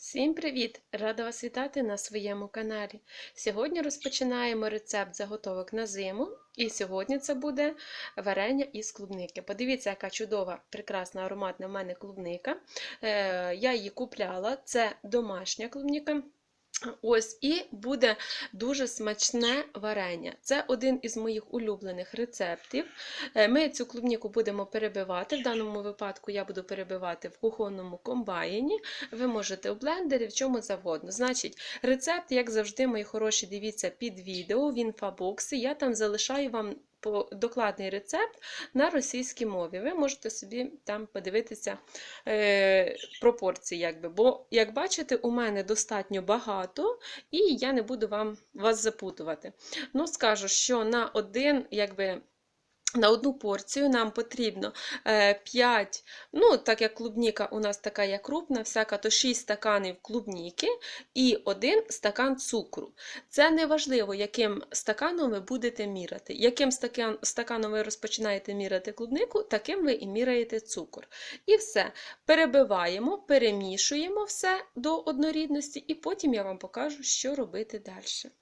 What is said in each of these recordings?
Всім привіт! Рада вас вітати на своєму каналі. Сьогодні розпочинаємо рецепт заготовок на зиму, і сьогодні це буде варення із клубники. Подивіться, яка чудова, прекрасна ароматна в мене клубника. Е, Я її купляла, це домашня клубніка. Ось і буде дуже смачне варення. Це один із моїх улюблених рецептів. Е, Ми цю клубніку будемо перебивати. В даному випадку я буду перебивати в кухонному комбайні. Ви можете у блендері, в чому завгодно. Значить, рецепт, як завжди, мої хороші, дивіться під відео в інфобоксі. Я там залишаю вам докладний рецепт на російській мові. Ви можете собі там подивитися е, пропорції, якби. бо, як бачите, у мене достатньо багато, і я не буду вам вас запутувати. Ну, скажу, що на один, якби. На одну порцію нам потрібно 5, ну, так як клубніка у нас така є крупна, всяка, то 6 стаканів клубніки і 1 стакан цукру. Це не важливо, яким стаканом ви будете міряти. Яким стакан, стаканом ви розпочинаєте міряти клубнику, таким ви і міряєте цукор. І все. Перебиваємо, перемішуємо все до однорідності, і потім я вам покажу, що робити далі.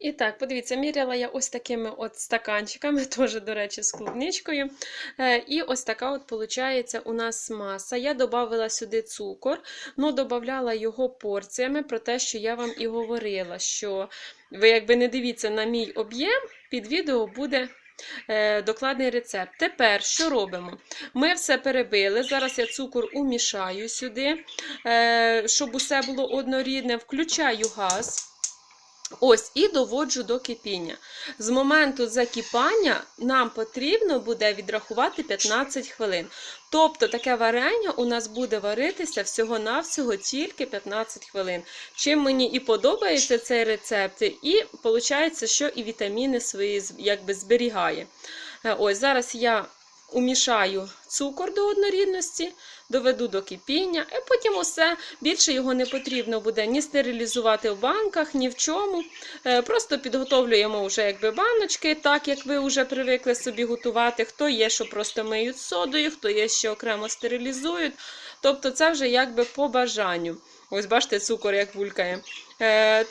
І так, подивіться, міряла я ось такими от стаканчиками, теж, до речі, з клубничкою. Е, І ось така от виходить у нас маса. Я додавала сюди цукор, ну додавала його порціями, про те, що я вам і говорила, що ви якби не дивіться на мій об'єм, під відео буде. е, Докладний рецепт. Тепер що робимо? Ми все перебили. Зараз я цукор умішаю сюди, е, щоб усе було однорідне. Включаю газ. Ось і доводжу до кипіння. З моменту закипання нам потрібно буде відрахувати 15 хвилин. Тобто таке варення у нас буде варитися всього-навсього тільки 15 хвилин. Чим мені і подобається цей рецепт, і виходить, що і вітаміни свої якби зберігає. Е, Ось зараз я умішаю цукор до однорідності, доведу до кипіння, і потім усе більше його не потрібно буде ні стерилізувати в банках, ні в чому. Е, Просто підготовлюємо вже якби баночки, так як ви вже привикли собі готувати. Хто є, що просто миють содою, хто є, що окремо стерилізують. Тобто це вже якби по бажанню. Ось бачите, цукор як булькає. Е,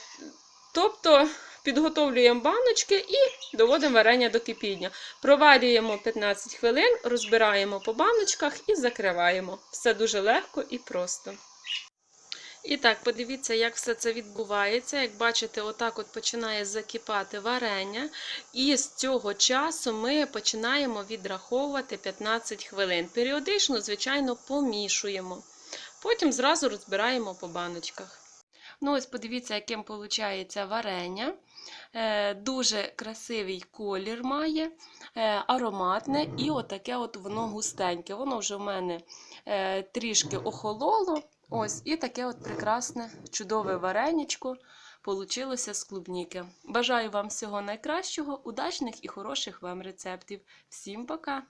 Тобто підготовлюємо баночки і доводимо варення до кипіння. Проварюємо 15 хвилин, розбираємо по баночках і закриваємо. Все дуже легко і просто. І так, подивіться, як все це відбувається. Як бачите, отак от починає закипати варення. І з цього часу ми починаємо відраховувати 15 хвилин. Періодично, звичайно, помішуємо. Потім зразу розбираємо по баночках. Ну, ось подивіться, яким виходить варення. Е, Дуже красивий колір має, е, ароматне і отаке от воно густеньке. Воно вже в мене е, трішки охололо. Ось, і таке от прекрасне, чудове вареничко получилося з клубніки. Бажаю вам всього найкращого, удачних і хороших вам рецептів. Всім пока!